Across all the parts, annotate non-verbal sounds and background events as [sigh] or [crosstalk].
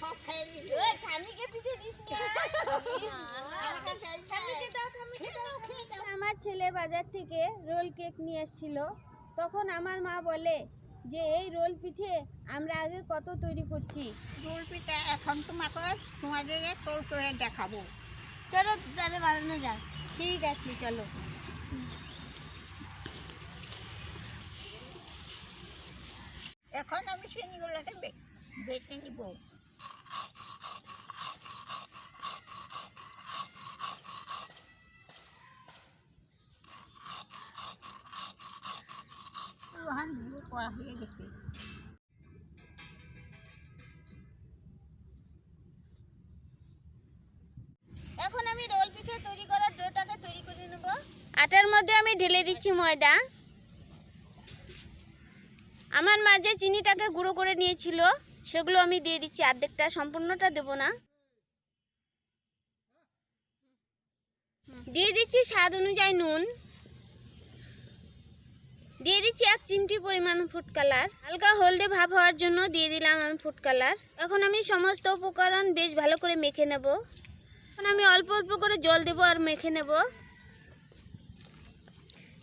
সব খেয়ে ওই পিঠে দিস না। আমার ছেলে বাজার থেকে রোল কেক নিয়ে এসেছিল। তখন আমার মা বলে যে এই রোল পিঠে আমরা আগে কত তৈরি করছি? রোল পিঠা এখন তোমাকে তোমাদের টোল করে দেখাবো। চলো তাহলে বানানো যাক। ঠিক আছে চলো। এখন আমি চিনিগুলোকে বেটে নিব। এখন আমি রোল পিঠে তৈরি করার ডোটাকে তৈরি করে নেব। আটার মধ্যে আমি ঢেলে দিচ্ছি ময়দা। আমার মাঝে চিনিটাকে গুঁড়ো করে নিয়েছিল সেগুলো আমি দিয়ে দিচ্ছি অর্ধেকটা সম্পূর্ণটা দেব না। দিয়ে দিচ্ছি স্বাদ অনুযায়ী নুন। দিয়ে দিচ্ছি এক চিমটি পরিমাণ ফুড কালার হালকা হলদে ভাব হওয়ার জন্য দিয়ে দিলাম আমি ফুড কালার এখন আমি সমস্ত উপকরণ বেশ ভালো করে মেখে নেব। এখন আমি অল্প অল্প করে জল দেব আর মেখে নেব।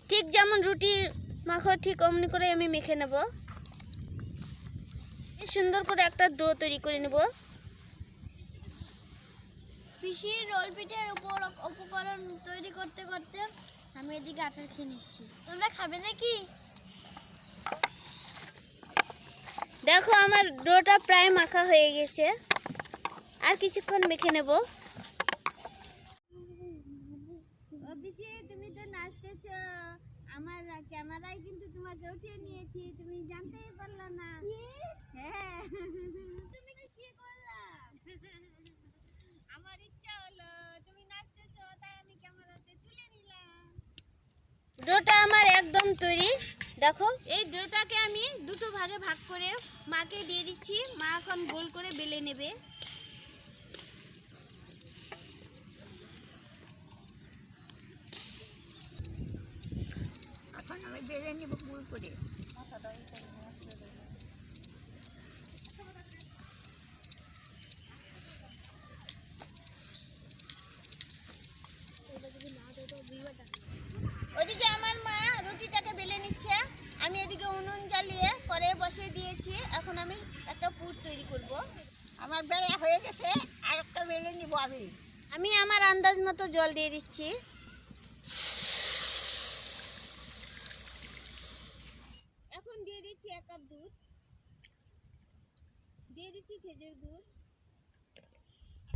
ঠিক যেমন রুটি মাখো, ঠিক অমনি করে আমি মেখে নেব। সুন্দর করে একটা ডো তৈরি করে নেব। পিসির রোল পিঠের উপর উপকরণ তৈরি করতে করতে আমি এদিকে আচার খেয়ে নিচ্ছি। তোমরা খাবে নাকি? দেখো আমার ডোটা প্রায় মাখা হয়ে গেছে। আর কিছুক্ষণ মেখে নেব তুমি তো নাচতেছ আমার ক্যামেরায় কিন্তু তোমাকে উঠিয়ে নিয়েছি তুমি জানতেই পারলা না। হ্যাঁ। তুমি কি করলা? আমার ইচ্ছা হলো তুমি নাচতেছ তাই আমি ক্যামেরাতে তুলে নিলাম। ডোটা আমার একদম তৈরি। দেখো এই ডোটাকে আমি দুটো ভাগে ভাগ করে মাকে দিয়ে দিচ্ছি। মা এখন গোল করে বেলে নেবে। এখন নিব গুল করে। ওদিকে আমার মা রুটিটাকে বেলে নিচ্ছে। আমি এদিকে উনুন জ্বালিয়ে করে বসিয়ে দিয়েছি। এখন আমি একটা পুর তৈরি করব। আমার বেড়া হয়ে গেছে আর একটা বেড়ে নিব আমি। আমি আমার আন্দাজ মতো জল দিয়ে দিচ্ছি এখন দিয়ে দিচ্ছি এক কাপ দুধ। দিয়ে দিচ্ছি খেজুর দুধ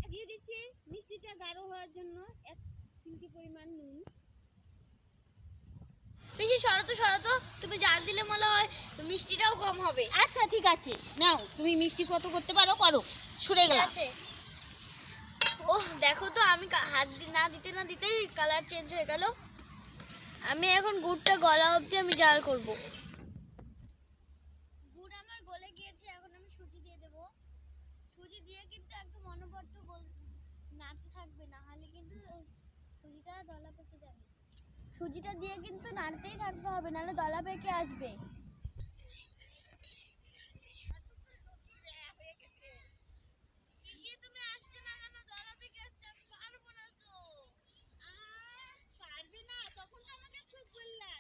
দিয়ে দিচ্ছি মিষ্টিটা গাঢ় হওয়ার জন্য এক চিমটি পরিমাণ নুন। পিসি সরাতো সরাতো তুমি জাল দিলে মনে হয় মিষ্টিটাও কম হবে। আচ্ছা ঠিক আছে। নাও তুমি মিষ্টি কত করতে পারো করো। সরে গেলাম। আছে। ও দেখো তো আমি হাত দি- না দিতে না দিতেই কালার চেঞ্জ হয়ে গেল। আমি এখন গুড়টা গলা অবধি আমি জাল করব গুড় আমার গলে গিয়েছে এখন আমি সুজি দিয়ে দেব সুজি দিয়ে কিন্তু একদম অনবরত নাড়তে থাকবে, না হলে কিন্তু সুজিটা দলা পেকে যাবে। সুজিটা দিয়ে কিন্তু নাড়তেই থাকতে হবে, নাহলে দলা পেকে আসবে।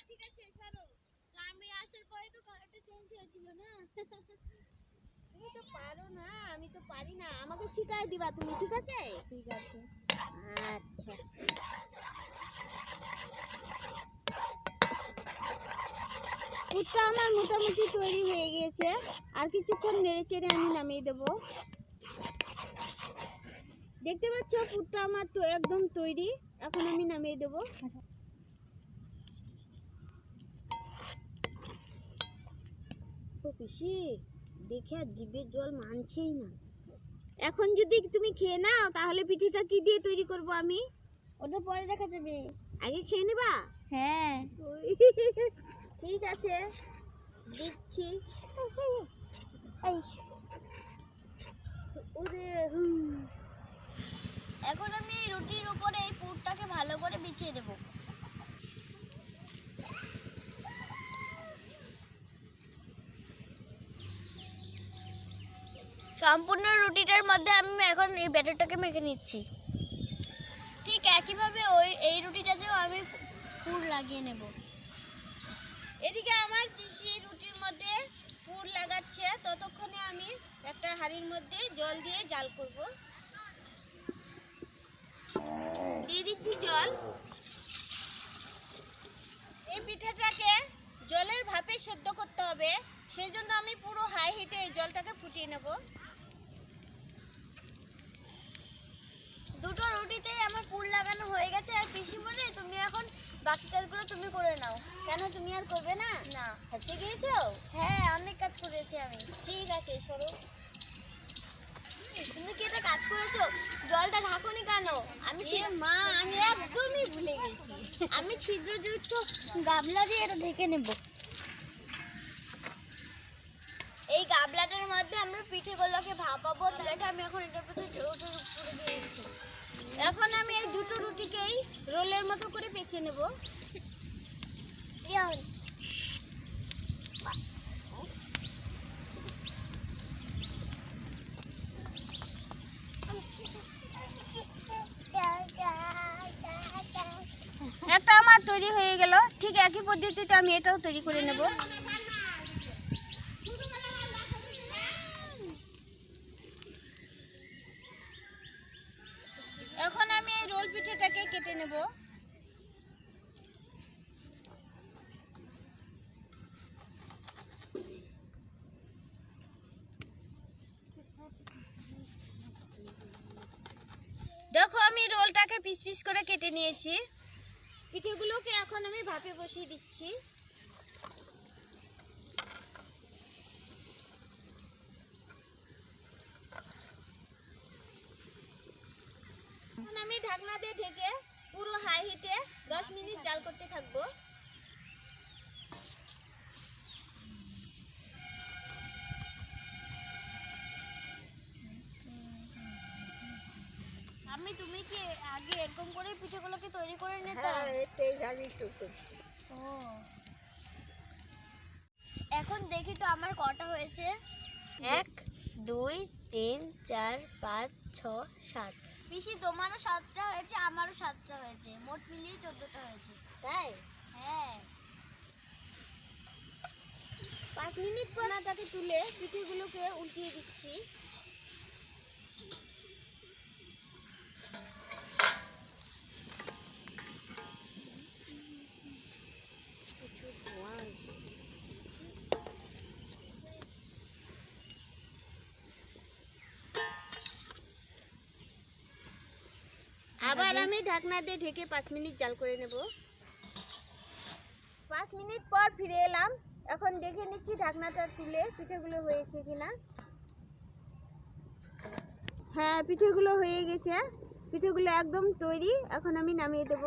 ঠিক আছে, সরো। আমি আসার পরে তো কালারটা চেঞ্জ হয়েছিল না? [laughs] তুমি তো পারো না আমি তো পারি না। আমাকে শিখাই দিবা তুমি ঠিক আছে? ঠিক আছে। আচ্ছা। পুরটা আমার মোটামুটি তৈরি হয়ে গিয়েছে আর কিছুক্ষণ নেড়ে চেড়ে আমি নামিয়ে দেব। দেখতে পাচ্ছ পুরটা আমার তো একদম তৈরি। এখন আমি নামিয়ে দেব। পিসি দেখে আর জিভের জল মানছেই না। এখন যদি তুমি খেয়ে নাও তাহলে পিঠেটা কি দিয়ে তৈরি করব আমি? ওটা পরে দেখা যাবে। আগে খেয়ে নেবা? হ্যাঁ। [laughs] ঠিক আছে দিচ্ছি। এই ওরে এখন আমি রুটির উপরে এই পুরটাকে ভালো করে বিছিয়ে দেব। সম্পূর্ণ রুটিটার মধ্যে আমি এখন এই ব্যাটারটাকে মেখে নিচ্ছি। ঠিক একইভাবে ওই, এই রুটিটাতেও আমি পুর লাগিয়ে নেব। এদিকে আমার পিসি রুটির মধ্যে পুর লাগাচ্ছে। ততক্ষণে আমি একটা হাঁড়ির মধ্যে জল দিয়ে জাল করব। দিয়ে দিচ্ছি জল। এই পিঠাটাকে জলের ভাপে সেদ্ধ করতে হবে। সেই জন্য আমি পুরো হাই হিটে এই জলটাকে ফুটিয়ে নেব। দুটো রুটিতেই আমার পুর লাগানো হয়ে গেছে। আর পিসি বলে তুমি এখন বাকি কাজগুলো তুমি করে নাও। কেন? তুমি আর করবে না? না। হেঁটে গিয়েছো? হ্যাঁ অনেক কাজ করেছি আমি। ঠিক আছে সরো। তুমি কি এটা কাজ করেছ? জলটা ঢাকুনি কেন? আমি মা আমি একদমই ভুলে গেছি। আমি ছিদ্রযুক্ত গামলা দিয়ে এটা ঢেকে নেব এই গামলাটার মধ্যে আমরা পিঠেগুলোকে আমি এখন এটার মধ্যে ওটার উপরে এখন আমি এই দুটো রুটিকেই রোলের মতো করে পেঁচিয়ে নেব। একটা আমার তৈরি হয়ে গেল। ঠিক একই পদ্ধতিতে আমি এটাও তৈরি করে নেব। কেটে নেব। দেখো, আমি রোলটাকে পিস পিস করে কেটে নিয়েছি। পিঠেগুলোকে এখন আমি ভাপে বসিয়ে দিচ্ছি এখন আমি ঢাকনা দিয়ে ঢেকে পুরো হাই হিটে দশ মিনিট জাল করতে থাকব। আমি তুমি কি আগে এরকম করে পিঠেগুলোকে তৈরি করে নিতে? ও। এখন দেখি তো আমার কটা হয়েছে। এক দুই তিন চার পাঁচ ছ সাত। পিসি তোমারও সাতটা হয়েছে আমারও সাতটা হয়েছে। মোট মিলিয়ে চোদ্দটা হয়েছে। তাই? হ্যাঁ। পাঁচ মিনিট পর তাকে তুলে পিঠেগুলোকে উল্টিয়ে দিচ্ছি। আবার আমি ঢাকনা দিয়ে ঢেকে পাঁচ মিনিট জাল করে নেব। পাঁচ মিনিট পর ফিরে এলাম। এখন দেখে নিচ্ছি ঢাকনাটা তুলে পিঠেগুলো হয়েছে কিনা। হ্যাঁ পিঠেগুলো হয়ে গেছে। পিঠেগুলো একদম তৈরি। এখন আমি নামিয়ে দেব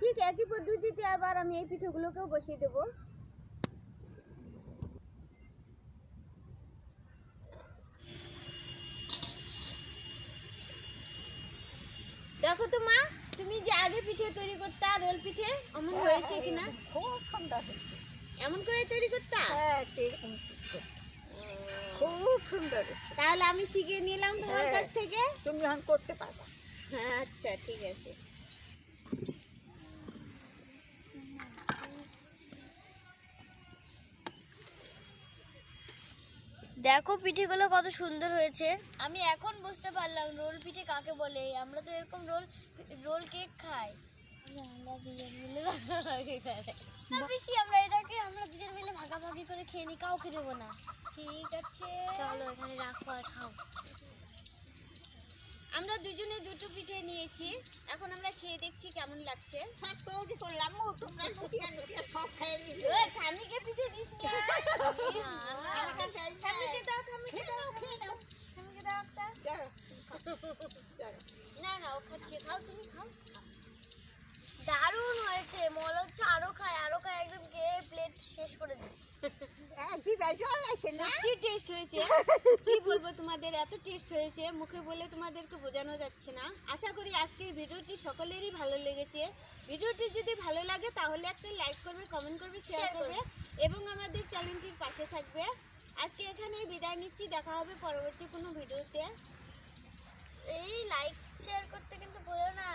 ঠিক একই পদ্ধতিতে আবার আমি এই পিঠেগুলোকেও বসিয়ে দেবো। দেখো তো মা তুমি যে আগে পিঠে তৈরি করতা রোল পিঠে এমন হয়েছে কিনা? খুব সুন্দর হয়েছে। এমন করে তৈরি করতা? হ্যাঁ এরকম খুব সুন্দর তাহলে আমি শিখে নিলাম তোমার হ্যাঁ। কাছ থেকে। তুমি এখন করতে পারবা। আচ্ছা ঠিক আছে। দেখো পিঠেগুলো কত সুন্দর হয়েছে। আমি এখন বুঝতে পারলাম রোল পিঠে কাকে বলে। আমরা তো এরকম রোল রোল কেক খাই। বেশি আমরা এটাকে আমরা দুজন মিলে ভাগাভাগি করে খেয়ে নিই কাউকে দেবো না। ঠিক আছে। চলো এখানে রাখো আর খাও। আমরা দুজনে দুটো পিঠে নিয়েছি। এখন আমরা খেয়ে দেখছি কেমন লাগছে। করলাম ও তোমরা লুটিয়া লুটিয়া সব খেয়ে নিলে ঠামিকে পিঠে দিস না। না। ঠামিকে দাও ঠামিকে দাও ঠামিকে দাও ঠামিকে দাও একটা। দাঁড়াও, দাঁড়াও। না না ও খাচ্ছে খাও তুমি খাও। দারুণ হয়েছে মনে হচ্ছে আরও খায় আরও খায় একদম খেয়ে প্লেট শেষ করে দিই হ্যাঁ, কি বলব তোমাদের এত টেস্ট হয়েছে মুখে বলে তোমাদেরকে বোঝানো যাচ্ছে না। আশা করি আজকের ভিডিওটি সকলেরই ভালো লেগেছে। ভিডিওটি যদি ভালো লাগে তাহলে একটা লাইক করবে কমেন্ট করবে শেয়ার করবে এবং আমাদের চ্যানেলটির পাশে থাকবে। আজকে এখানেই বিদায় নিচ্ছি দেখা হবে পরবর্তী কোনো ভিডিওতে। এই লাইক শেয়ার করতে কিন্তু ভুলো না।